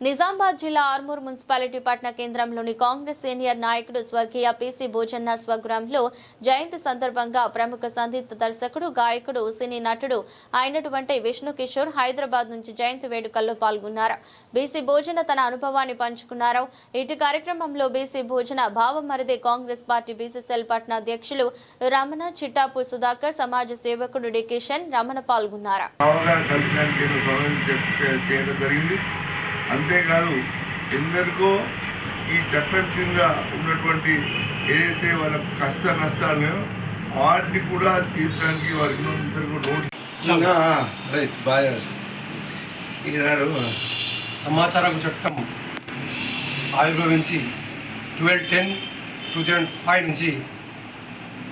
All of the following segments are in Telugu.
నిజామాబాద్ జిల్లా ఆర్మూర్ మున్సిపాలిటీ పట్టణ కేంద్రంలోని కాంగ్రెస్ సీనియర్ నాయకుడు స్వర్గీయ పీసీ భోజన్న స్వగృహంలో జయంతి సందర్భంగా ప్రముఖ సంగీత దర్శకుడు గాయకుడు సినీ నటుడు అయినటువంటి విష్ణు కిషోర్ హైదరాబాద్ నుంచి జయంతి వేడుకల్లో పాల్గొన్నారు. బీసీ భోజన తన అనుభవాన్ని పంచుకున్నారు. ఇటు కార్యక్రమంలో బీసీ భోజన భావమరిదే కాంగ్రెస్ పార్టీ బీసీసీఎల్ పట్టణ అధ్యక్షులు రమణ చిట్టాపు సుధాకర్ సమాజ సేవకుడు డి కిషన్ రమణ పాల్గొన్నారు. అంతేకాదు ఎందరికో ఈ చట్టం కింద ఉన్నటువంటి ఏదైతే వాళ్ళ కష్ట నష్టాలు వాటిని కూడా తీర్చడానికి వారికి రైట్ బాగా ఈనాడు సమాచారం చట్టం ఆవిర్భవించి twelve ten two thousand five నుంచి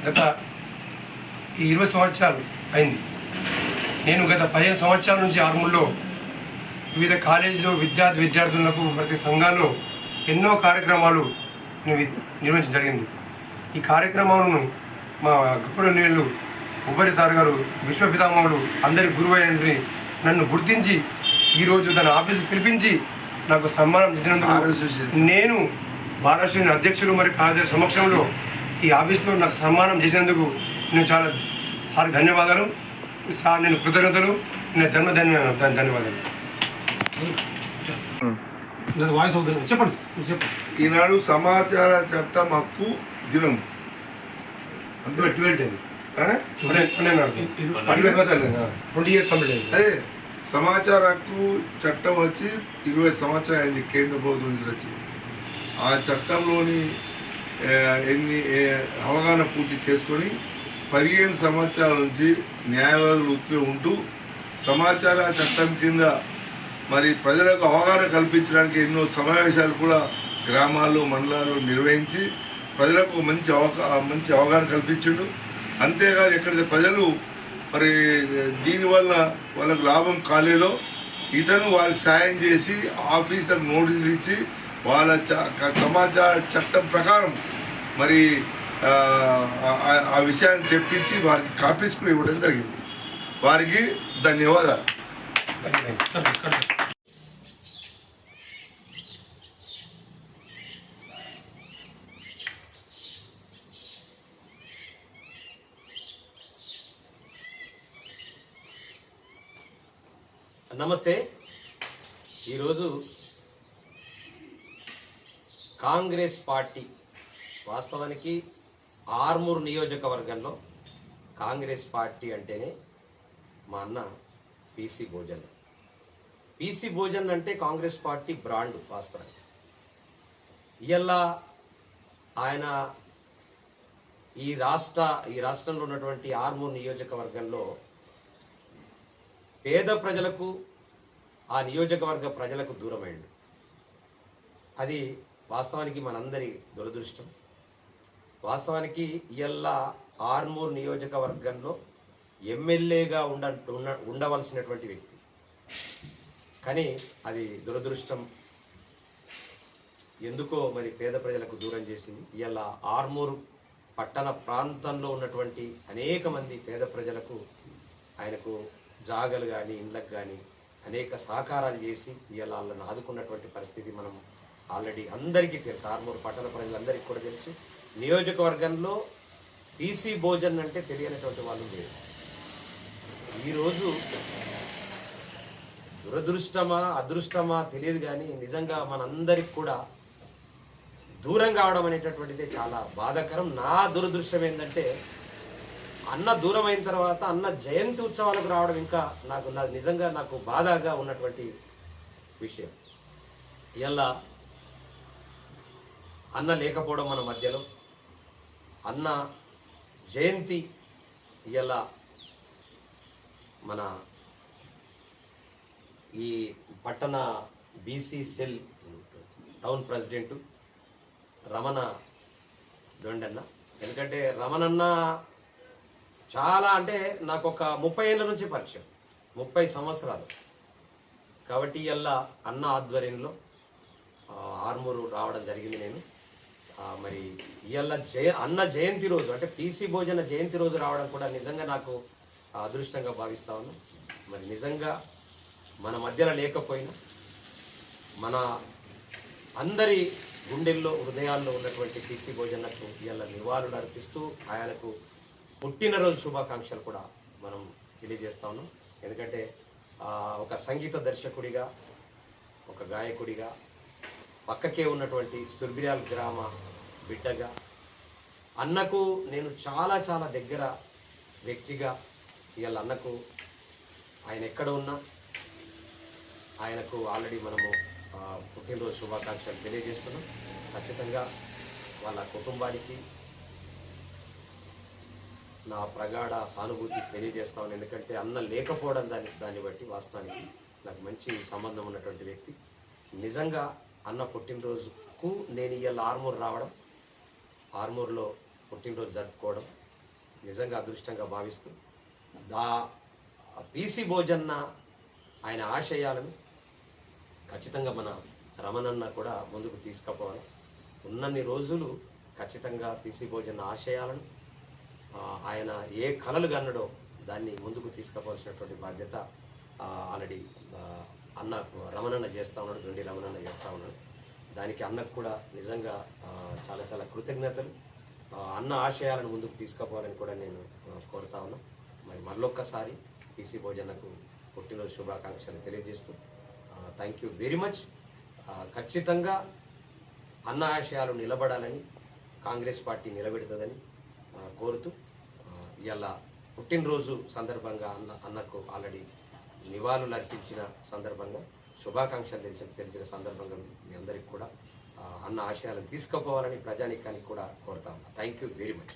గత ఈ ఇరవై సంవత్సరాలు అయింది. నేను గత పదిహేను సంవత్సరాల నుంచి ఆర్మూల్లో వివిధ కాలేజీలో విద్యార్థి విద్యార్థులకు ప్రతి సంఘాల్లో ఎన్నో కార్యక్రమాలు నిర్వహించడం జరిగింది. ఈ కార్యక్రమాలను మా గొప్ప నీళ్ళు ఉబ్బరి సార్ గారు విశ్వపితామహుడు అందరి గురువు అయినటువంటి నన్ను గుర్తించి ఈరోజు తన ఆఫీస్కి పిలిపించి నాకు సన్మానం చేసినందుకు నేను భారతీయ అధ్యక్షులు మరియు కార్యదర్శి సమక్షంలో ఈ ఆఫీస్లో నాకు సన్మానం చేసినందుకు నేను చాలా సార్ ధన్యవాదాలు. సార్ నేను కృతజ్ఞతలు. నేను జన్మ ధన్య ధన్యవాదాలు. వాయిస్ అవుతుంది. చెప్పండి ఈనాడు సమాచార చట్టం హక్కు దినం. అందులో ట్వెల్వ్ టెన్ అదే సమాచార హక్కు చట్టం వచ్చి ఇరవై సంవత్సరాలు అయింది కేంద్ర ప్రభుత్వం నుంచి వచ్చి. ఆ చట్టంలోని ఎన్ని అవగాహన పూర్తి చేసుకొని పదిహేను సంవత్సరాల నుంచి న్యాయవాదులు వృత్తిలో ఉంటూ సమాచార చట్టం కింద మరి ప్రజలకు అవగాహన కల్పించడానికి ఎన్నో సమావేశాలు కూడా గ్రామాల్లో మండలాల్లో నిర్వహించి ప్రజలకు మంచి అవగా మంచి అవగాహన కల్పించిండు. అంతేకాదు ఎక్కడైతే ప్రజలు మరి దీనివల్ల వాళ్ళకు లాభం కాలేదో ఇతను వాళ్ళకి సాయం చేసి ఆఫీసర్ నోటీసులు ఇచ్చి వాళ్ళ చ- సమాచార చట్టం ప్రకారం మరి ఆ, ఆ విషయాన్ని తెప్పించి వారికి కాపీస్ కూడా ఇవ్వడం జరిగింది. వారికి ధన్యవాదాలు. నమస్తే. ఈరోజు కాంగ్రెస్ పార్టీ వాస్తవానికి ఆర్మూర్ నియోజకవర్గంలో కాంగ్రెస్ పార్టీ అంటేనే మా అన్న పీసీ భోజనం. పీసీ భోజన్ అంటే కాంగ్రెస్ పార్టీ బ్రాండ్ వాస్తవానికి ఇయల్లా ఆయన ఈ రాష్ట్ర ఈ రాష్ట్రంలో ఉన్నటువంటి ఆర్మూర్ నియోజకవర్గంలో పేద ప్రజలకు ఆ నియోజకవర్గ ప్రజలకు దూరమైండు. అది వాస్తవానికి మనందరి దురదృష్టం. వాస్తవానికి ఇయల్లా ఆర్మూర్ నియోజకవర్గంలో ఎమ్మెల్యేగా ఉండ ఉన్న- ఉండవలసినటువంటి వ్యక్తి. కానీ అది దురదృష్టం. ఎందుకో మరి పేద ప్రజలకు దూరం చేసింది. ఇవాళ ఆర్మూరు పట్టణ ప్రాంతంలో ఉన్నటువంటి అనేక మంది పేద ప్రజలకు ఆయనకు జాగలు కానీ ఇండ్లకు కానీ అనేక సహకారాలు చేసి ఇవాళ వాళ్ళని ఆదుకున్నటువంటి పరిస్థితి మనం ఆల్రెడీ అందరికీ తెలుసు. ఆర్మూరు పట్టణ ప్రజలందరికీ కూడా తెలుసు. నియోజకవర్గంలో పీసీ భోజన్ అంటే తెలియనటువంటి వాళ్ళు లేరు. ఈరోజు దురదృష్టమా అదృష్టమా తెలియదు కానీ నిజంగా మనందరికి కూడా దూరం కావడం అనేటటువంటిది చాలా బాధాకరం. నా దురదృష్టం ఏంటంటే అన్న దూరం అయిన తర్వాత అన్న జయంతి ఉత్సవాలకు రావడం ఇంకా నాకు నా నిజంగా నాకు బాధగా ఉన్నటువంటి విషయం. ఇలా అన్న లేకపోవడం మన మధ్యలో అన్న జయంతి ఇలా మన ఈ పట్టణ BC cell town president Ramana దొండన్న. ఎందుకంటే రమణన్న చాలా అంటే నాకు ఒక ముప్పై ఏళ్ళ నుంచి పరిచయం. ముప్పై సంవత్సరాలు. కాబట్టి ఇలా అన్న ఆధ్వర్యంలో ఆర్మూరు రావడం జరిగింది నేను. మరి ఇవాళ జయ అన్న జయంతి రోజు అంటే పీసీ భోజన జయంతి రోజు రావడం కూడా నిజంగా నాకు అదృష్టంగా భావిస్తా ఉన్నాను మరి నిజంగా మన మధ్యలో లేకపోయినా మన అందరి గుండెల్లో హృదయాల్లో ఉన్నటువంటి టీసీ భోజనకు ఇవాళ నివాళులు అర్పిస్తూ ఆయనకు పుట్టినరోజు శుభాకాంక్షలు కూడా మనం తెలియజేస్తా ఉన్నాం. ఎందుకంటే ఒక సంగీత దర్శకుడిగా ఒక గాయకుడిగా పక్కకే ఉన్నటువంటి సుర్బిరాల్ గ్రామ బిడ్డగా అన్నకు నేను చాలా చాలా దగ్గర వ్యక్తిగా ఇవాళ అన్నకు ఆయన ఎక్కడ ఉన్నా ఆయనకు ఆల్రెడీ మనము పుట్టినరోజు శుభాకాంక్షలు తెలియజేస్తున్నాం. ఖచ్చితంగా వాళ్ళ కుటుంబానికి నా ప్రగాఢ సానుభూతి తెలియజేస్తాను ఎందుకంటే అన్న లేకపోవడం దాని దాన్ని బట్టి వాస్తవానికి నాకు మంచి సంబంధం ఉన్నటువంటి వ్యక్తి. నిజంగా అన్న పుట్టినరోజుకు నేను ఇవాళ ఆర్మూర్ రావడం ఆర్మూర్లో పుట్టినరోజు జరుపుకోవడం నిజంగా అదృష్టంగా భావిస్తూ దా పీసీ భోజన్న ఆయన ఆశయాలను ఖచ్చితంగా మన రమణన్న కూడా ముందుకు తీసుకుపోవాలి. ఉన్నన్ని రోజులు ఖచ్చితంగా పిసి భోజన ఆశయాలను ఆయన ఏ కలలు కన్నడో దాన్ని ముందుకు తీసుకుపోవాల్సినటువంటి బాధ్యత ఆల్రెడీ అన్న రమణన్న చేస్తూ ఉన్నాడు దొండి రమణన్న చేస్తూ ఉన్నాడు. దానికి అన్నకు కూడా నిజంగా చాలా చాలా కృతజ్ఞతలు. అన్న ఆశయాలను ముందుకు తీసుకుపోవాలని కూడా నేను కోరుతా ఉన్నాను. మరి మరొక్కసారి పిసి భోజనకు పుట్టినరోజు శుభాకాంక్షలు తెలియజేస్తూ థ్యాంక్ యూ వెరీ మచ్. ఖచ్చితంగా అన్న ఆశయాలు నిలబడాలని కాంగ్రెస్ పార్టీ నిలబెడుతుందని కోరుతూ ఇవాళ పుట్టినరోజు సందర్భంగా అన్న అన్నకు ఆల్రెడీ నివాళులు అర్పించిన సందర్భంగా శుభాకాంక్షలు తెలిసిన తెలిపిన సందర్భంగా మీ అందరికి కూడా అన్న ఆశయాలను తీసుకుపోవాలని ప్రజానికానికి కూడా కోరుతా ఉన్నా. Thank you very much.